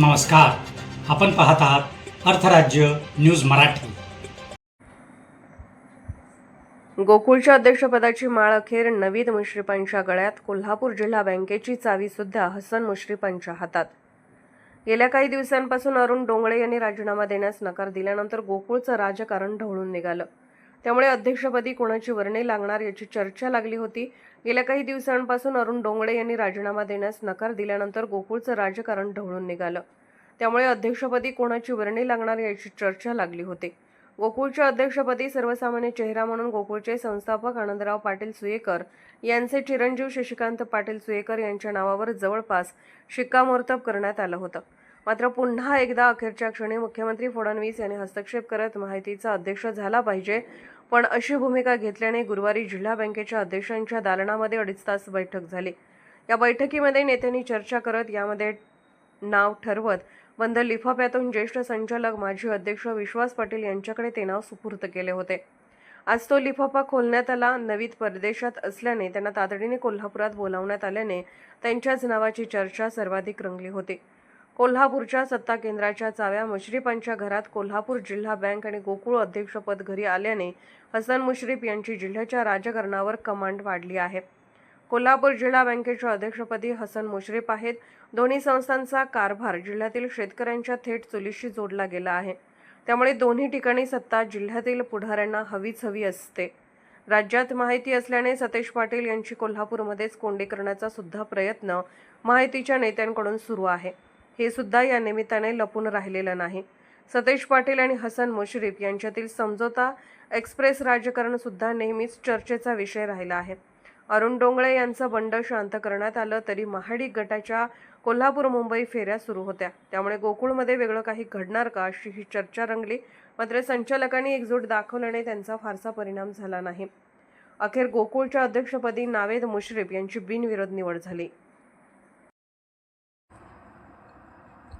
नमस्कार. आपण पाहत आहात अर्थराज्य न्यूज मराठी. गोकुळच्या अध्यक्षपदाची माळ अखेर नवीद मुश्रीफांच्या गळ्यात. कोल्हापूर जिल्हा बँकेची चावी सुद्धा हसन मुश्रीफांच्या हातात. गेल्या काही दिवसांपासून अरुण डोंगळे यांनी राजीनामा देण्यास नकार दिल्यानंतर गोकुळचं राजकारण ढवळून निघालं. त्यामुळे अध्यक्षपदी कोणाची वर्णी लागणार याची चर्चा लागली होती. गेल्या काही दिवसांपासून अरुण डोंगळे यांनी राजीनामा देण्यास नकार दिल्यानंतर गोकुळचं राजकारण ढवळून निघालं. त्यामुळे अध्यक्षपदी कोणाची वर्णी लागणार याची चर्चा लागली होती. गोकुळच्या अध्यक्षपदी सर्वसामान्य चेहरा म्हणून गोकुळचे संस्थापक आनंदराव पाटील सुयेकर यांचे चिरंजीव शशिकांत पाटील सुयेकर यांच्या नावावर जवळपास शिक्कामोर्तब करण्यात आलं होतं. मात्र पुन्हा एकदा अखेरच्या क्षणी मुख्यमंत्री फडणवीस यांनी हस्तक्षेप करत माहितीचा अध्यक्ष झाला पाहिजे. पण अशी भूमिका घेतल्याने गुरुवारी जिल्हा बँकेच्या अध्यक्षांच्या दालनामध्ये अडीच तास बैठक झाली. या बैठकीमध्ये नेत्यांनी चर्चा करत यामध्ये नाव ठरवत बंद लिफाफ्यातून ज्येष्ठ संचालक माजी अध्यक्ष विश्वास पाटील यांच्याकडे ते नाव सुपूर्त केले होते. आज तो लिफाफा खोलण्यात आला. नवीत परदेशात असल्याने त्यांना तातडीने कोल्हापुरात बोलावण्यात आल्याने त्यांच्याच नावाची चर्चा सर्वाधिक रंगली होती. कोल्हापूरच्या सत्ता केंद्राच्या चाव्या मुश्रीफांच्या घरात कोल्हापूर जिल्हा बँक आणि गोकुळ अध्यक्षपद घरी आल्याने हसन मुश्रीफ यांची जिल्ह्याच्या राजकारणावर कमांड वाढली आहे. कोल्हापूर जिल्हा बँकेच्या अध्यक्षपदी हसन मुश्रीफ आहेत. दोन्ही संस्थांचा कारभार जिल्ह्यातील शेतकऱ्यांच्या थेट चुलीशी जोडला गेला आहे. त्यामुळे दोन्ही ठिकाणी सत्ता जिल्ह्यातील पुढाऱ्यांना हवीच हवी असते. राज्यात माहिती असल्याने सतेज पाटील यांची कोल्हापूरमध्येच कोंडी करण्याचा सुद्धा प्रयत्न माहितीच्या नेत्यांकडून सुरू आहे. हे सुद्धा या निमित्ताने लपून राहिलेलं नाही. सतेज पाटील आणि हसन मुश्रीफ यांच्यातील समझोता एक्सप्रेस राजकारण सुद्धा नेहमीच चर्चेचा विषय राहिला आहे. अरुण डोंगळे यांचं बंड शांत करण्यात आलं तरी महाडिक गटाच्या कोल्हापूर मुंबई फेऱ्या सुरू होत्या. त्यामुळे गोकुळमध्ये वेगळं काही घडणार का अशी ही चर्चा रंगली मात्र संचालकांनी एकजूट दाखवल्याने त्यांचा फारसा परिणाम झाला नाही. अखेर गोकुळच्या अध्यक्षपदी नावेद मुश्रीफ यांची बिनविरोध निवड झाली.